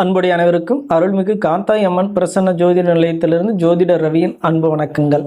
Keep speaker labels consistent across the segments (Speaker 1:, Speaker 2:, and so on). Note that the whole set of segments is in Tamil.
Speaker 1: அன்புடைய அனைவருக்கும் அருள்மிகு காத்தாய் அம்மன் பிரசன்ன ஜோதிட நிலையத்திலிருந்து ஜோதிடர் ரவியின் அன்பு வணக்கங்கள்.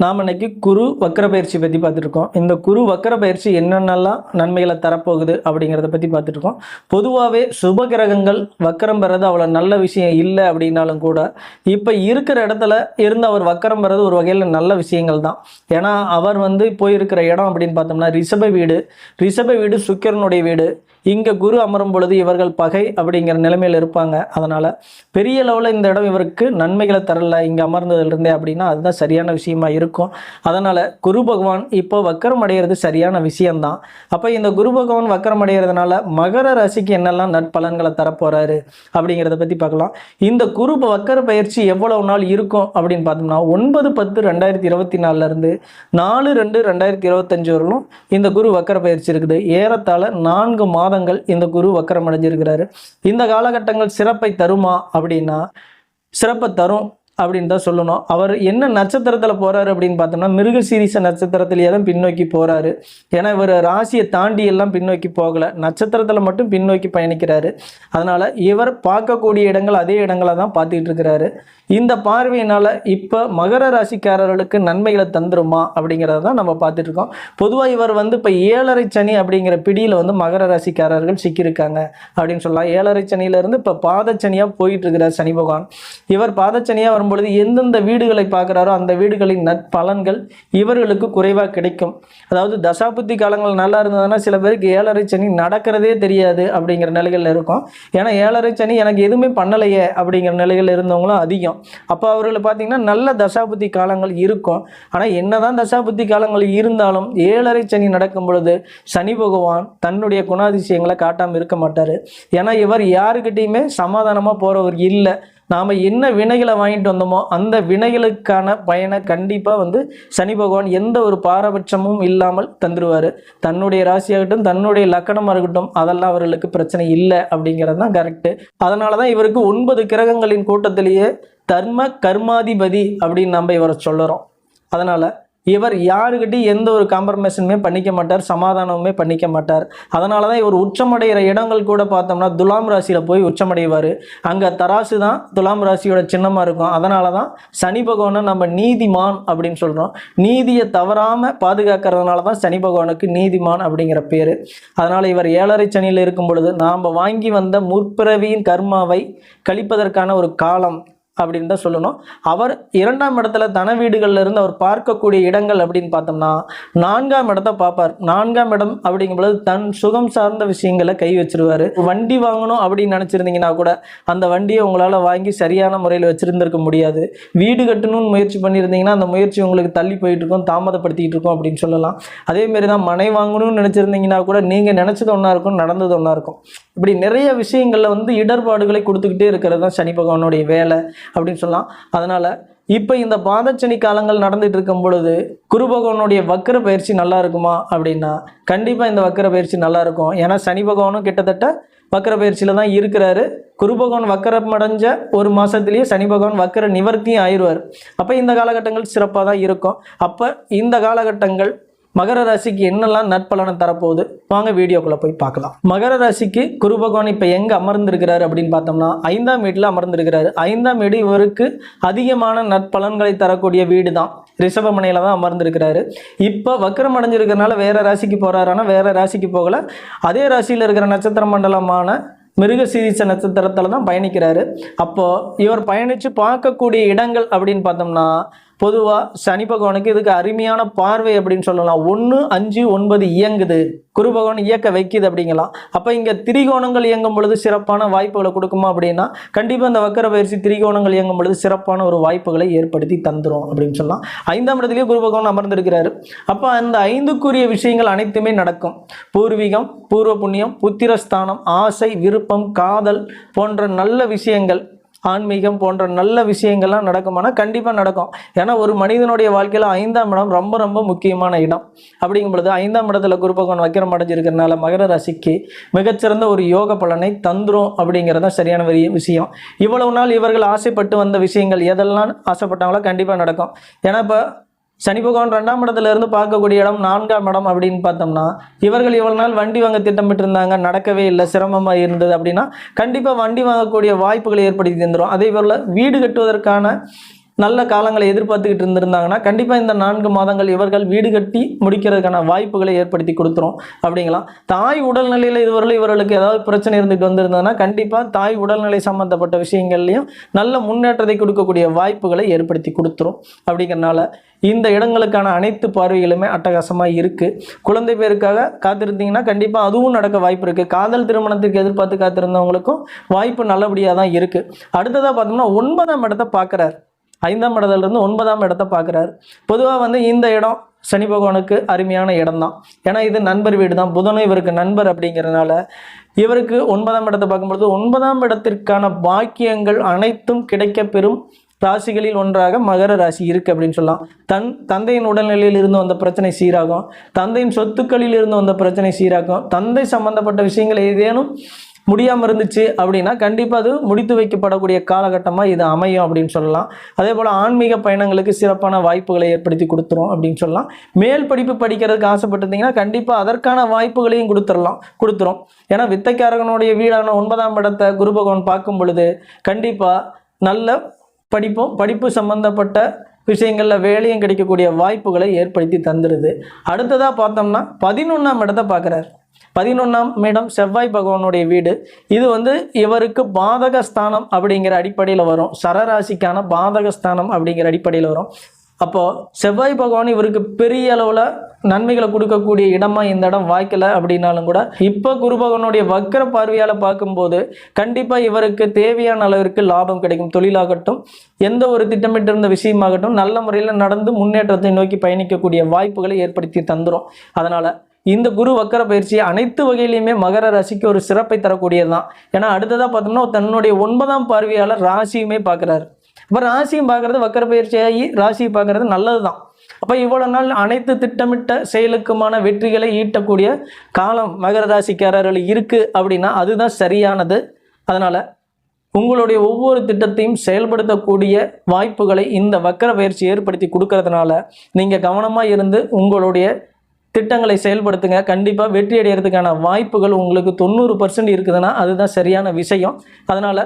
Speaker 1: நாம் இன்னைக்கு குரு வக்கர பயிற்சி பற்றி பார்த்துருக்கோம் இந்த குரு வக்கர பயிற்சி என்னென்னலாம் நன்மைகளை தரப்போகுது அப்படிங்கிறத பற்றி பார்த்துருக்கோம் பொதுவாகவே சுப கிரகங்கள் வக்கரம் பெறது அவ்வளோ நல்ல விஷயம் இல்லை அப்படின்னாலும் கூட இப்போ இருக்கிற இடத்துல இருந்து அவர் வக்கரம் பெறது ஒரு வகையில் நல்ல விஷயங்கள் தான். ஏன்னா அவர் வந்து போயிருக்கிற இடம் அப்படின்னு பார்த்தோம்னா ரிஷப வீடு. ரிஷப வீடு சுக்கிரனுடைய வீடு. இங்கே குரு அமரும் பொழுது இவர்கள் பகை அப்படிங்கிற நிலைமையில் இருப்பாங்க. அதனால் பெரிய லெவலில் இந்த இடம் இவருக்கு நன்மைகளை தரல இங்கே அமர்ந்ததுலேருந்தே அப்படின்னா அதுதான் சரியான விஷயமா இருக்கும். அதனால் குரு பகவான் இப்போ வக்கரம் அடைகிறது சரியான விஷயம்தான். அப்போ இந்த குரு பகவான் வக்கரம் அடைகிறதுனால மகர ராசிக்கு என்னெல்லாம் நற்பலன்களை தரப்போகிறாரு அப்படிங்கிறத பற்றி பார்க்கலாம். இந்த குரு வக்கர பயிற்சி எவ்வளவு நாள் இருக்கும் அப்படின்னு பார்த்தோம்னா ஒன்பது பத்து ரெண்டாயிரத்தி இருபத்தி நாலுலேருந்து நாலு ரெண்டு ரெண்டாயிரத்தி இருபத்தஞ்சு வரலும் இந்த குரு வக்கர பயிற்சி இருக்குது. ஏறத்தாழ நான்கு மாதம் மாதங்கள் இந்த குரு வக்கரம் அடைஞ்சிருக்கிறாரு. இந்த காலகட்டங்கள் சிறப்பை தருமா அப்படின்னா சிறப்பை தரும் அப்படின்னு தான் சொல்லணும். அவர் என்ன நட்சத்திரத்தில் போகிறாரு அப்படின்னு பார்த்தோம்னா மிருகசீரிச நட்சத்திரத்திலேயே தான் பின்னோக்கி போகிறாரு ஏன்னா இவர் ராசியை தாண்டி எல்லாம் பின்னோக்கி போகலை. நட்சத்திரத்தில் மட்டும் பின்னோக்கி பயணிக்கிறாரு. அதனால் இவர் பார்க்கக்கூடிய இடங்கள் அதே இடங்களை தான் பார்த்துக்கிட்டு இருக்கிறாரு. இந்த பார்வையினால் இப்போ மகர ராசிக்காரர்களுக்கு நன்மைகளை தந்துருமா அப்படிங்கிறத தான் நம்ம பார்த்துட்டு இருக்கோம். பொதுவாக இவர் வந்து இப்போ ஏழரை சனி அப்படிங்கிற பிடியில் வந்து மகர ராசிக்காரர்கள் சிக்கியிருக்காங்க அப்படின்னு சொல்லலாம். ஏழரை சனியிலேருந்து இப்போ பாதச்சனியாக போயிட்டு இருக்கிறார் சனி பகவான். இவர் பாதச்சனியாக வரும்பொழுது எந்தெந்த வீடுகளை பார்க்குறாரோ அந்த வீடுகளின் நற்பலன்கள் இவர்களுக்கு குறைவாக கிடைக்கும். அதாவது தசாபுத்தி காலங்கள் நல்லா இருந்ததுன்னா சில பேருக்கு ஏழரை சனி நடக்கிறதே தெரியாது அப்படிங்கிற நிலைகளில் இருக்கும். ஏன்னா ஏழரை சனி எனக்கு எதுவுமே பண்ணலையே அப்படிங்கிற நிலைகளில் இருந்தவங்களும் அதிகம். அப்போ அவர்கள் பார்த்தீங்கன்னா நல்ல தசாபுத்தி காலங்கள் இருக்கும். ஆனால் என்னதான் தசாபுத்தி காலங்கள் இருந்தாலும் ஏழரை சனி நடக்கும் பொழுது சனி பகவான் தன்னுடைய குணாதிசயங்களை காட்டாமல் இருக்க மாட்டார். ஏன்னா இவர் யாருக்கிட்டேயுமே சமாதானமாக போகிறவர் இல்லை. நாம் என்ன வினைகளை வாங்கிட்டு வந்தோமோ அந்த வினைகளுக்கான பயனை கண்டிப்பாக வந்து சனி பகவான் எந்த ஒரு பாரபட்சமும் இல்லாமல் தந்துடுவார் தன்னுடைய ராசியாகட்டும் தன்னுடைய லக்கணமாக இருக்கட்டும் அதெல்லாம் அவர்களுக்கு பிரச்சனை இல்லை அப்படிங்கிறது தான் கரெக்டு அதனால தான் இவருக்கு ஒன்பது கிரகங்களின் கூட்டத்திலேயே தர்ம கர்மாதிபதி அப்படின்னு நம்ம இவரை சொல்லுறோம். அதனால் இவர் யாருக்கிட்டையும் எந்த ஒரு காம்ப்ரமைஸுமே பண்ணிக்க மாட்டார் சமாதானமுமே பண்ணிக்க மாட்டார். அதனால தான் இவர் உச்சமடைகிற இடங்கள் கூட பார்த்தோம்னா துலாம் ராசியில் போய் உச்சமடைவார். அங்கே தராசு தான் துலாம் ராசியோட சின்னமாக இருக்கும். அதனால தான் சனி பகவானை நம்ம நீதிமான் அப்படின்னு சொல்கிறோம் நீதியை தவறாமல் பாதுகாக்கிறதுனால தான் சனி பகவானுக்கு நீதிமான் அப்படிங்கிற பேர். அதனால் இவர் ஏழரை சனியில் இருக்கும் பொழுது நாம் வாங்கி வந்த முற்பிறவியின் கர்மாவை கழிப்பதற்கான ஒரு காலம் அப்படின்னு தான் சொல்லணும். அவர் இரண்டாம் இடத்துல தன வீடுகளில் இருந்து அவர் பார்க்கக்கூடிய இடங்கள் அப்படின்னு பார்த்தோம்னா நான்காம் இடத்த பார்ப்பார். நான்காம் இடம் அப்படிங்கும் பொழுது தன் சுகம் சார்ந்த விஷயங்களை கை வச்சிருவார். வண்டி வாங்கணும் அப்படின்னு நினச்சிருந்தீங்கன்னா கூட அந்த வண்டியை உங்களால் வாங்கி சரியான முறையில் வச்சுருந்துருக்க முடியாது. வீடு கட்டணும்னு முயற்சி பண்ணியிருந்தீங்கன்னா அந்த முயற்சி உங்களுக்கு தள்ளி போயிட்டு இருக்கும் இருக்கும் அப்படின்னு சொல்லலாம். அதேமாரி தான் மனை வாங்கணும்னு நினச்சிருந்தீங்கன்னா கூட நீங்கள் நினச்சது ஒன்றா இருக்கும் நடந்தது ஒன்றா இருக்கும். இப்படி நிறைய விஷயங்களில் வந்து இடர்பாடுகளை கொடுத்துக்கிட்டே இருக்கிறது தான் சனி பகவானுடைய வேலை அப்படின்னு சொல்லலாம். அதனால் இப்போ இந்த பாதச்சனி காலங்கள் நடந்துட்டு இருக்கும் பொழுது குரு பகவானுடைய வக்கர பயிற்சி நல்லா இருக்குமா அப்படின்னா கண்டிப்பாக இந்த வக்கர பயிற்சி நல்லா இருக்கும். ஏன்னா சனி பகவானும் கிட்டத்தட்ட வக்கர பயிற்சியில் தான் இருக்கிறாரு. குரு பகவான் வக்கரம் அடைஞ்ச ஒரு மாதத்துலேயே சனி பகவான் வக்கர நிவர்த்தியும் ஆயிடுவார். அப்போ இந்த காலகட்டங்கள் சிறப்பாக தான் இருக்கும். அப்போ இந்த காலகட்டங்கள் மகர ராசிக்கு என்னெல்லாம் நற்பலனை தரப்போகுது? வாங்க வீடியோக்குள்ளே போய் பார்க்கலாம். மகர ராசிக்கு குரு பகவான் இப்போ எங்கே அமர்ந்திருக்கிறாரு அப்படின்னு பார்த்தோம்னா ஐந்தாம் வீட்டில் அமர்ந்திருக்கிறாரு. ஐந்தாம் வீடு இவருக்கு அதிகமான நற்பலன்களை தரக்கூடிய வீடு தான் ரிஷபமனையில் தான் அமர்ந்திருக்கிறாரு. இப்போ வக்கரம் அடைஞ்சிருக்கிறனால வேறு ராசிக்கு போகிறாரானா வேறு ராசிக்கு போகல. அதே ராசியில் இருக்கிற நட்சத்திர மண்டலமான மிருகசீரிச நட்சத்திரத்தில் தான் பயணிக்கிறாரு. அப்போது இவர் பயணித்து பார்க்கக்கூடிய இடங்கள் அப்படின்னு பார்த்தோம்னா பொதுவாக சனி பகவானுக்கு இதுக்கு அருமையான பார்வை அப்படின்னு சொல்லலாம். ஒன்று அஞ்சு ஒன்பது இயங்குது. குரு பகவான் இயக்க வைக்குது அப்படிங்கலாம். அப்போ இங்கே திரிகோணங்கள் இயங்கும் பொழுது சிறப்பான வாய்ப்புகளை கொடுக்குமா அப்படின்னா கண்டிப்பாக இந்த வக்கர பயிற்சி திரிகோணங்கள் இயங்கும் பொழுது சிறப்பான ஒரு வாய்ப்புகளை ஏற்படுத்தி தந்துரும் அப்படின்னு சொல்லலாம். ஐந்தாம் இடத்துலேயே குரு பகவான் அமர்ந்திருக்கிறாரு. அப்போ அந்த ஐந்துக்குரிய விஷயங்கள் அனைத்துமே நடக்கும். பூர்வீகம் பூர்வ புண்ணியம் புத்திரஸ்தானம் ஆசை விருப்பம் காதல் போன்ற நல்ல விஷயங்கள் ஆன்மீகம் போன்ற நல்ல விஷயங்கள்லாம் நடக்குமானா கண்டிப்பாக நடக்கும். ஏன்னா ஒரு மனிதனுடைய வாழ்க்கையில் ஐந்தாம் இடம் ரொம்ப ரொம்ப முக்கியமான இடம். அப்படிங்கும் பொழுது ஐந்தாம் இடத்துல குரு வக்கிரம் அடைஞ்சிருக்கிறதுனால மகர ராசிக்கு மிகச்சிறந்த ஒரு யோக பலனை தந்துரும் அப்படிங்கிறது தான் சரியான வரி விஷயம். இவ்வளவு நாள் இவர்கள் ஆசைப்பட்டு வந்த விஷயங்கள் எதெல்லாம் ஆசைப்பட்டாங்களோ கண்டிப்பாக நடக்கும். ஏன்னா இப்போ சனி பகவான் ரெண்டாம் இடத்துல இருந்து பார்க்கக்கூடிய இடம் நான்காம் இடம் அப்படின்னு பார்த்தோம்னா இவர்கள் இவ்வளவு நாள் வண்டி வாங்க திட்டமிட்டு இருந்தாங்க நடக்கவே இல்லை சிரமமாக இருந்தது அப்படின்னா கண்டிப்பாக வண்டி வாங்கக்கூடிய வாய்ப்புகளை ஏற்படுத்தி தந்துடும் அதே போல் வீடு கட்டுவதற்கான நல்ல காலங்களை எதிர்பார்த்துக்கிட்டு இருந்திருந்தாங்கன்னா கண்டிப்பாக இந்த நான்கு மாதங்கள் இவர்கள் வீடு கட்டி முடிக்கிறதுக்கான வாய்ப்புகளை ஏற்படுத்தி கொடுத்துரும். அப்படிங்களாம் தாய் உடல்நிலையில் இதுவரையில் இவர்களுக்கு ஏதாவது பிரச்சனை இருந்துட்டு வந்திருந்ததுன்னா கண்டிப்பாக தாய் உடல்நிலை சம்மந்தப்பட்ட விஷயங்கள்லையும் நல்ல முன்னேற்றத்தை கொடுக்கக்கூடிய வாய்ப்புகளை ஏற்படுத்தி கொடுத்துரும். அப்படிங்கிறனால இந்த இடங்களுக்கான அனைத்து பார்வைகளுமே அட்டகாசமாக இருக்குது குழந்தை பேருக்காக காத்திருந்தீங்கன்னா கண்டிப்பாக அதுவும் நடக்க வாய்ப்பு இருக்குது காதல் திருமணத்திற்கு எதிர்பார்த்து காத்திருந்தவங்களுக்கும் வாய்ப்பு நல்லபடியாக தான் இருக்குது அடுத்ததாக பார்த்தோம்னா ஒன்பதாம் இடத்தை பார்க்குறாரு. ஐந்தாம் இடத்துலேருந்து ஒன்பதாம் இடத்தை பார்க்குறாரு. பொதுவாக வந்து இந்த இடம் சனி பகவானுக்கு அருமையான இடம் தான் ஏன்னா இது நண்பர் வீடு தான். புதனும் இவருக்கு நண்பர் அப்படிங்கிறனால இவருக்கு ஒன்பதாம் இடத்தை பார்க்கும்பொழுது ஒன்பதாம் இடத்திற்கான பாக்கியங்கள் அனைத்தும் கிடைக்கப்பெறும் ராசிகளில் ஒன்றாக மகர ராசி இருக்கு அப்படின்னு சொல்லலாம். தன் தந்தையின் உடல்நிலையில் இருந்து வந்த பிரச்சனை சீராகும். தந்தையின் சொத்துக்களில் இருந்து வந்த பிரச்சனை சீராகும். தந்தை சம்பந்தப்பட்ட விஷயங்கள் ஏதேனும் முடியாமல் இருந்துச்சு அப்படின்னா கண்டிப்பாக அது முடித்து வைக்கப்படக்கூடிய காலகட்டமாக இது அமையும் அப்படின்னு சொல்லலாம். அதே போல் ஆன்மீக பயணங்களுக்கு சிறப்பான வாய்ப்புகளை ஏற்படுத்தி கொடுத்துரும் அப்படின்னு சொல்லலாம். மேல் படிப்பு படிக்கிறதுக்கு ஆசைப்பட்டிருந்தீங்கன்னா கண்டிப்பாக அதற்கான வாய்ப்புகளையும் கொடுத்துடலாம் கொடுத்துரும். ஏன்னா வித்தைக்காரகனுடைய வீடான ஒன்பதாம் இடத்தை குரு பகவான் பார்க்கும் பொழுது கண்டிப்பாக நல்ல படிப்பும் படிப்பு சம்பந்தப்பட்ட விஷயங்களில் வேலையும் கிடைக்கக்கூடிய வாய்ப்புகளை ஏற்படுத்தி தந்துடுது அடுத்ததாக பார்த்தோம்னா பதினொன்றாம் இடத்தை பார்க்குறாரு. பதினொன்றாம் இடம் செவ்வாய் பகவானுடைய வீடு. இது வந்து இவருக்கு பாதக ஸ்தானம் அப்படிங்கிற அடிப்படையில் வரும். சரராசிக்கான பாதக ஸ்தானம் அப்படிங்கிற அடிப்படையில் வரும். அப்போது செவ்வாய் பகவான் இவருக்கு பெரிய அளவில் நன்மைகளை கொடுக்கக்கூடிய இடமா இந்த இடம் வாய்க்கல அப்படின்னாலும் கூட இப்போ குரு பகவானுடைய வக்கர பார்வையால் பார்க்கும்போது கண்டிப்பாக இவருக்கு தேவையான அளவிற்கு லாபம் கிடைக்கும். தொழிலாகட்டும் எந்த ஒரு திட்டமிட்டிருந்த விஷயமாகட்டும் நல்ல முறையில் நடந்து முன்னேற்றத்தை நோக்கி பயணிக்கக்கூடிய வாய்ப்புகளை ஏற்படுத்தி தந்துடும் அதனால் இந்த குரு வக்கர பயிற்சி அனைத்து வகையிலையுமே மகர ராசிக்கு ஒரு சிறப்பை தரக்கூடியது தான் ஏன்னா அடுத்ததாக பார்த்தோம்னா தன்னுடைய ஒன்பதாம் பார்வையாளர் ராசியுமே பார்க்குறாரு. அப்போ ராசியும் பார்க்குறது வக்கர பயிற்சியாகி ராசியை பார்க்குறது நல்லது தான் அப்போ இவ்வளோ நாள் அனைத்து திட்டமிட்ட செயலுக்குமான வெற்றிகளை ஈட்டக்கூடிய காலம் மகர ராசிக்காரர்கள் இருக்குது அப்படின்னா அதுதான் சரியானது. அதனால் உங்களுடைய ஒவ்வொரு திட்டத்தையும் செயல்படுத்தக்கூடிய வாய்ப்புகளை இந்த வக்கர பயிற்சி ஏற்படுத்தி கொடுக்கறதுனால நீங்கள் கவனமாக இருந்து உங்களுடைய திட்டங்களை செயல்படுத்துங்க. கண்டிப்பாக வெற்றி அடைகிறதுக்கான வாய்ப்புகள் உங்களுக்கு தொண்ணூறு பர்சன்ட் இருக்குதுன்னா அதுதான் சரியான விஷயம். அதனால்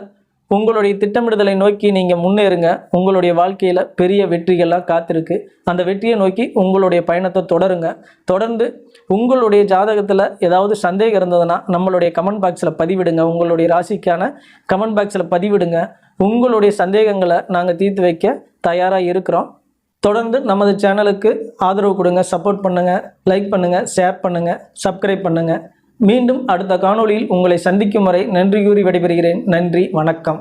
Speaker 1: உங்களுடைய திட்டமிடுதலை நோக்கி நீங்கள் முன்னேறுங்க. உங்களுடைய வாழ்க்கையில் பெரிய வெற்றிகள்லாம் காத்திருக்கு. அந்த வெற்றியை நோக்கி உங்களுடைய பயணத்தை தொடருங்க. தொடர்ந்து உங்களுடைய ஜாதகத்தில் ஏதாவது சந்தேகம் இருந்ததுன்னா நம்மளுடைய கமெண்ட் பாக்ஸில் பதிவிடுங்க. உங்களுடைய ராசிக்கான கமெண்ட் பாக்ஸில் பதிவிடுங்க. உங்களுடைய சந்தேகங்களை நாங்கள் தீர்த்து வைக்க தயாராக இருக்கிறோம். தொடர்ந்து நமது சேனலுக்கு ஆதரவு கொடுங்க சப்போர்ட் பண்ணுங்கள் லைக் பண்ணுங்கள் ஷேர் பண்ணுங்கள் சப்ஸ்கிரைப் பண்ணுங்கள் மீண்டும் அடுத்த காணொளியில் உங்களை சந்திக்கும் வரை நன்றி கூறி விடைபெறுகிறேன். நன்றி வணக்கம்.